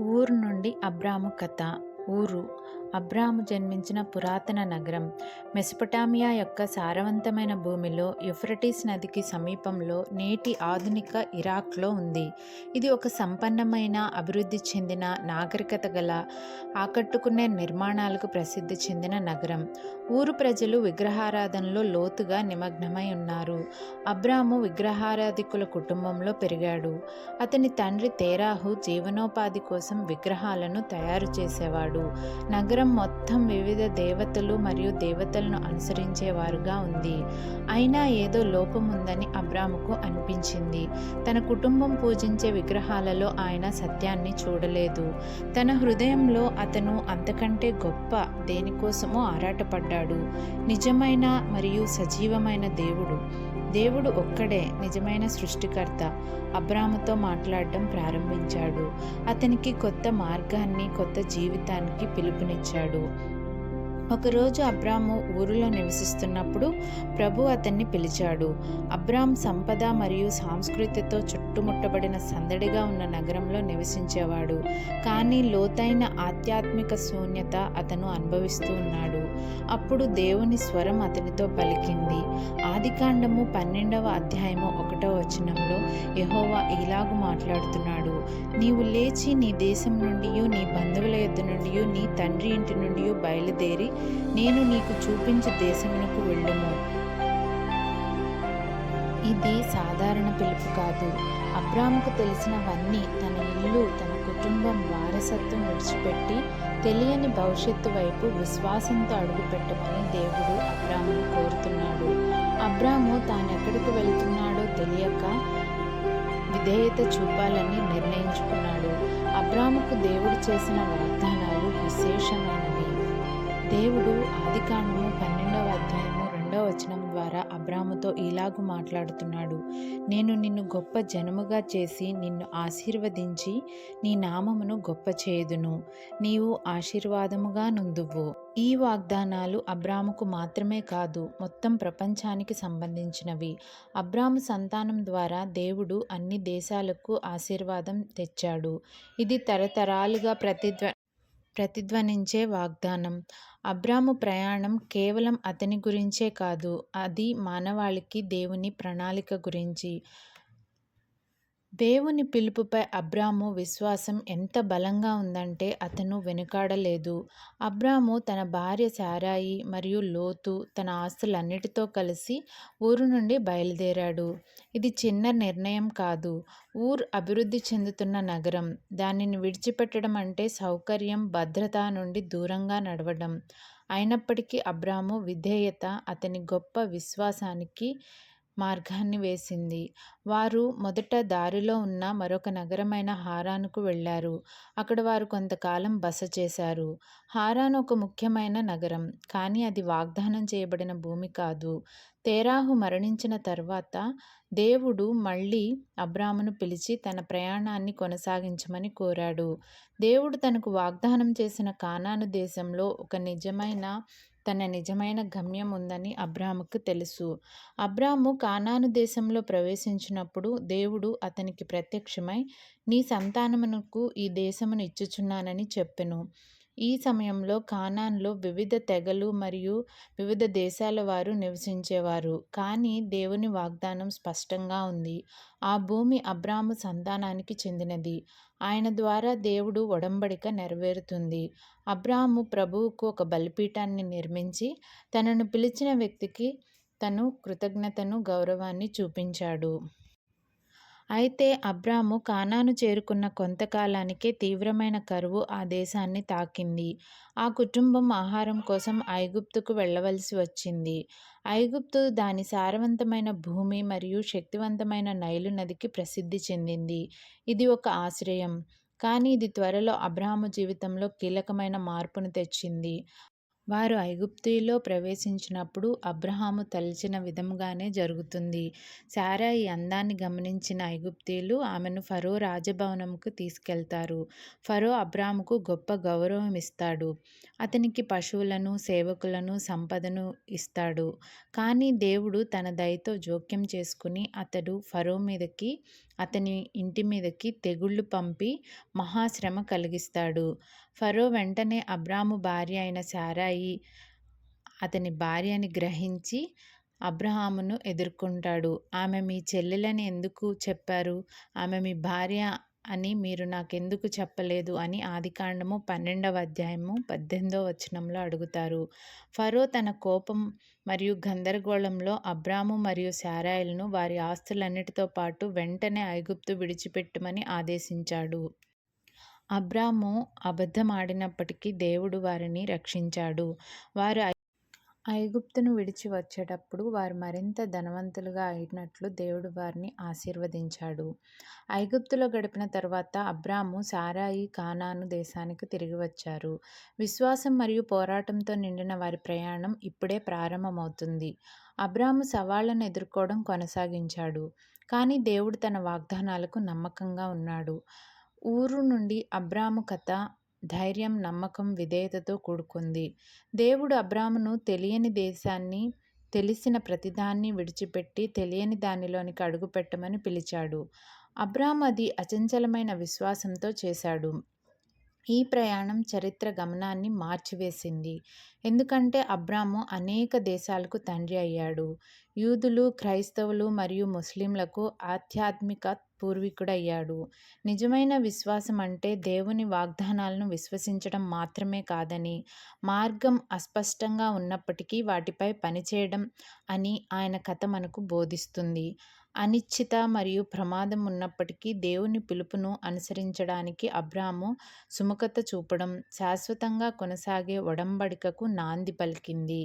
ఊరు నుండి అబ్రాము కథ. ఊరు అబ్రాహాము జన్మించిన పురాతన నగరం. మెసపటామియా యొక్క సారవంతమైన భూమిలో యుఫ్రటీస్ నదికి సమీపంలో నేటి ఆధునిక ఇరాక్లో ఉంది. ఇది ఒక సంపన్నమైన అభివృద్ధి చెందిన నాగరికత గల ఆకట్టుకునే నిర్మాణాలకు ప్రసిద్ధి చెందిన నగరం. ఊరు ప్రజలు విగ్రహారాధనలో లోతుగా నిమగ్నమై ఉన్నారు. అబ్రాము విగ్రహారాధికుల కుటుంబంలో పెరిగాడు. అతని తండ్రి తేరాహు జీవనోపాధి కోసం విగ్రహాలను తయారు చేసేవాడు. నగరం మొత్తం వివిధ దేవతలు మరియు దేవతలను అనుసరించేవారుగా ఉంది. అయినా ఏదో లోపం ఉందని అబ్రాముకు అనిపించింది. తన కుటుంబం పూజించే విగ్రహాలలో ఆయన సత్యాన్ని చూడలేదు. తన హృదయంలో అతను అంతకంటే గొప్ప దేనికోసమో ఆరాటపడ్డాడు. నిజమైన మరియు సజీవమైన దేవుడు. దేవుడు ఒక్కడే నిజమైన సృష్టికర్త. అబ్రాముతో మాట్లాడడం ప్రారంభించాడు. అతనికి కొత్త మార్గాన్ని కొత్త జీవితానికి పిలుపునిచ్చాడు. ఒకరోజు అబ్రాము ఊరిలో నివసిస్తున్నప్పుడు ప్రభు అతన్ని పిలిచాడు. అబ్రామ్ సంపద మరియు సాంస్కృతితో చుట్టుముట్టబడిన సందడిగా ఉన్న నగరంలో నివసించేవాడు. కానీ లోతైన ఆధ్యాత్మిక శూన్యత అతను అనుభవిస్తూ ఉన్నాడు. అప్పుడు దేవుని స్వరం అతనితో పలికింది. ఆదికాండము పన్నెండవ అధ్యాయము ఒకటో వచనంలో యహోవా ఇలాగు మాట్లాడుతున్నాడు. నీవు లేచి నీ దేశం నుండి నీ బంధువుల యొద్ద నుండి నీ తండ్రి ఇంటి నుండి బయలుదేరి నేను నీకు చూపించే దేశమునకు వెళ్ళము. ఇది సాధారణ పిలుపు కాదు. అబ్రాముకు తెలిసినవన్నీ తన ఇల్లు తన కుటుంబం వారసత్వం విడిచిపెట్టి తెలియని భవిష్యత్తు వైపు విశ్వాసంతో అడుగుపెట్టమని దేవుడు అబ్రామును కోరుతున్నాడు. అబ్రాము తాను ఎక్కడికి వెళ్తున్నాడో తెలియక విధేయత చూపాలని నిర్ణయించుకున్నాడు. అబ్రాముకు దేవుడు చేసిన వాగ్దానాలు విశేషమైనవి. దేవుడు ఆదికాండము పన్నెండవ అధ్యాయము రెండవ వచనం ద్వారా అబ్రాముతో ఇలాగు మాట్లాడుతున్నాడు. నేను నిన్ను గొప్ప జనముగా చేసి నిన్ను ఆశీర్వదించి నీ నామమును గొప్ప చేయుదును. నీవు ఆశీర్వాదముగా నుందువు. ఈ వాగ్దానాలు అబ్రాముకు మాత్రమే కాదు మొత్తం ప్రపంచానికి సంబంధించినవి. అబ్రాము సంతానం ద్వారా దేవుడు అన్ని దేశాలకు ఆశీర్వాదం తెచ్చాడు. ఇది తరతరాలుగా ప్రతిధ్వ ప్రతిధ్వనించే వాగ్దానం. అబ్రాము ప్రయాణం కేవలం అతని గురించే కాదు అది మానవాళికి దేవుని ప్రణాళిక గురించి. దేవుని పిలుపుపై అబ్రాము విశ్వాసం ఎంత బలంగా ఉందంటే అతను వెనుకాడలేదు. అబ్రాము తన భార్య సారాయి మరియు లోతు తన ఆస్తులన్నిటితో కలిసి ఊరు నుండి బయలుదేరాడు. ఇది చిన్న నిర్ణయం కాదు. ఊర్ అభివృద్ధి చెందుతున్న నగరం. దానిని విడిచిపెట్టడం అంటే సౌకర్యం భద్రత నుండి దూరంగా నడవడం. అయినప్పటికీ అబ్రాము విధేయత అతని గొప్ప విశ్వాసానికి మార్గాన్ని వేసింది. వారు మొదట దారిలో ఉన్న మరొక నగరమైన హారానుకు వెళ్ళారు. అక్కడ వారు కొంతకాలం బస చేశారు. హారాన్ ఒక ముఖ్యమైన నగరం. కానీ అది వాగ్దానం చేయబడిన భూమి కాదు. తేరాహు మరణించిన తర్వాత దేవుడు మళ్ళీ అబ్రామును పిలిచి తన ప్రయాణాన్ని కొనసాగించమని కోరాడు. దేవుడు తనకు వాగ్దానం చేసిన కానాను దేశంలో ఒక నిజమైన తన నిజమైన గమ్యం ఉందని అబ్రాముకు తెలుసు. అబ్రాము కానాను దేశంలో ప్రవేశించినప్పుడు దేవుడు అతనికి ప్రత్యక్షమై నీ సంతానమునకు ఈ దేశమును ఇచ్చుచున్నానని చెప్పెను. ఈ సమయంలో కానాన్లో వివిధ తెగలు మరియు వివిధ దేశాల వారు నివసించేవారు. కానీ దేవుని వాగ్దానం స్పష్టంగా ఉంది. ఆ భూమి అబ్రాము సంతానానికి చెందినది. ఆయన ద్వారా దేవుడు ఒడంబడిక నెరవేరుతుంది. అబ్రాము ప్రభువుకు ఒక బలిపీఠాన్ని నిర్మించి తనను పిలిచిన వ్యక్తికి తను కృతజ్ఞతను గౌరవాన్ని చూపించాడు. అయితే అబ్రాము కానాను చేరుకున్న కొంతకాలానికే తీవ్రమైన కరువు ఆ దేశాన్ని తాకింది. ఆ కుటుంబం ఆహారం కోసం ఐగుప్తుకు వెళ్ళవలసి వచ్చింది. ఐగుప్తు దాని సారవంతమైన భూమి మరియు శక్తివంతమైన నైలు నదికి ప్రసిద్ధి చెందింది. ఇది ఒక ఆశ్రయం. కానీ ఇది త్వరలో అబ్రాహాము జీవితంలో కీలకమైన మార్పును తెచ్చింది. వారు ఐగుప్తులో ప్రవేశించినప్పుడు అబ్రహాము తలిచిన విధముగానే జరుగుతుంది. శారా ఈ అందాన్ని గమనించిన ఐగుప్తీయులు ఆమెను ఫరో రాజభవనంకు తీసుకెళ్తారు. ఫరో అబ్రాహాముకు గొప్ప గౌరవం ఇస్తాడు. అతనికి పశువులను సేవకులను సంపదను ఇస్తాడు. కానీ దేవుడు తన దయతో జోక్యం చేసుకుని అతడు ఫరో మీదకి అతని ఇంటి మీదకి తెగుళ్ళు పంపి మహాశ్రమ కలిగిస్తాడు. ఫరో వెంటనే అబ్రాము భార్య అయిన సారాయి అతని భార్యని గ్రహించి అబ్రహామును ఎదుర్కొంటాడు. ఆమె మీ చెల్లెలని ఎందుకు చెప్పారు? ఆమె మీ భార్య అని మీరు నాకెందుకు చెప్పలేదు అని ఆదికాండము పన్నెండవ అధ్యాయము పద్దెనిమిదవ వచనంలో అడుగుతారు. ఫరో తన కోపం మరియు గందరగోళంలో అబ్రాము మరియు శారాయిలను వారి ఆస్తులన్నిటితో పాటు వెంటనే ఐగుప్తు విడిచిపెట్టమని ఆదేశించాడు. అబ్రాము అబద్ధమాడినప్పటికీ దేవుడు వారిని రక్షించాడు. వారు ఐగుప్తును విడిచి వచ్చేటప్పుడు వారు మరింత ధనవంతులుగా అయినట్లు దేవుడు వారిని ఆశీర్వదించాడు. ఐగుప్తులో గడిపిన తర్వాత అబ్రాము సారాయి కానాను దేశానికి తిరిగి వచ్చారు. విశ్వాసం మరియు పోరాటంతో నిండిన వారి ప్రయాణం ఇప్పుడే ప్రారంభమవుతుంది. అబ్రాము సవాళ్ళను ఎదుర్కోవడం కొనసాగించాడు. కానీ దేవుడు తన వాగ్దానాలకు నమ్మకంగా ఉన్నాడు. ఊరు నుండి అబ్రాము కథ ధైర్యం నమ్మకం విధేయతతో కూడుకుంది. దేవుడు అబ్రామును తెలియని దేశాన్ని తెలిసిన ప్రతిదాన్ని విడిచిపెట్టి తెలియని దానిలోనికి అడుగుపెట్టమని పిలిచాడు. అబ్రామ్ అది అచంచలమైన విశ్వాసంతో చేశాడు. ఈ ప్రయాణం చరిత్ర గమనాన్ని మార్చివేసింది. ఎందుకంటే అబ్రాము అనేక దేశాలకు తండ్రి అయ్యాడు. యూదులు క్రైస్తవులు మరియు ముస్లింలకు ఆధ్యాత్మిక పూర్వీకుడయ్యాడు. నిజమైన విశ్వాసం అంటే దేవుని వాగ్దానాలను విశ్వసించడం మాత్రమే కాదని మార్గం అస్పష్టంగా ఉన్నప్పటికీ వాటిపై పనిచేయడం అని ఆయన కథ మనకు బోధిస్తుంది. అనిశ్చిత మరియు ప్రమాదం ఉన్నప్పటికీ దేవుని పిలుపును అనుసరించడానికి అబ్రాము సుముఖత చూపడం శాశ్వతంగా కొనసాగే ఒడంబడికకు నాంది పలికింది.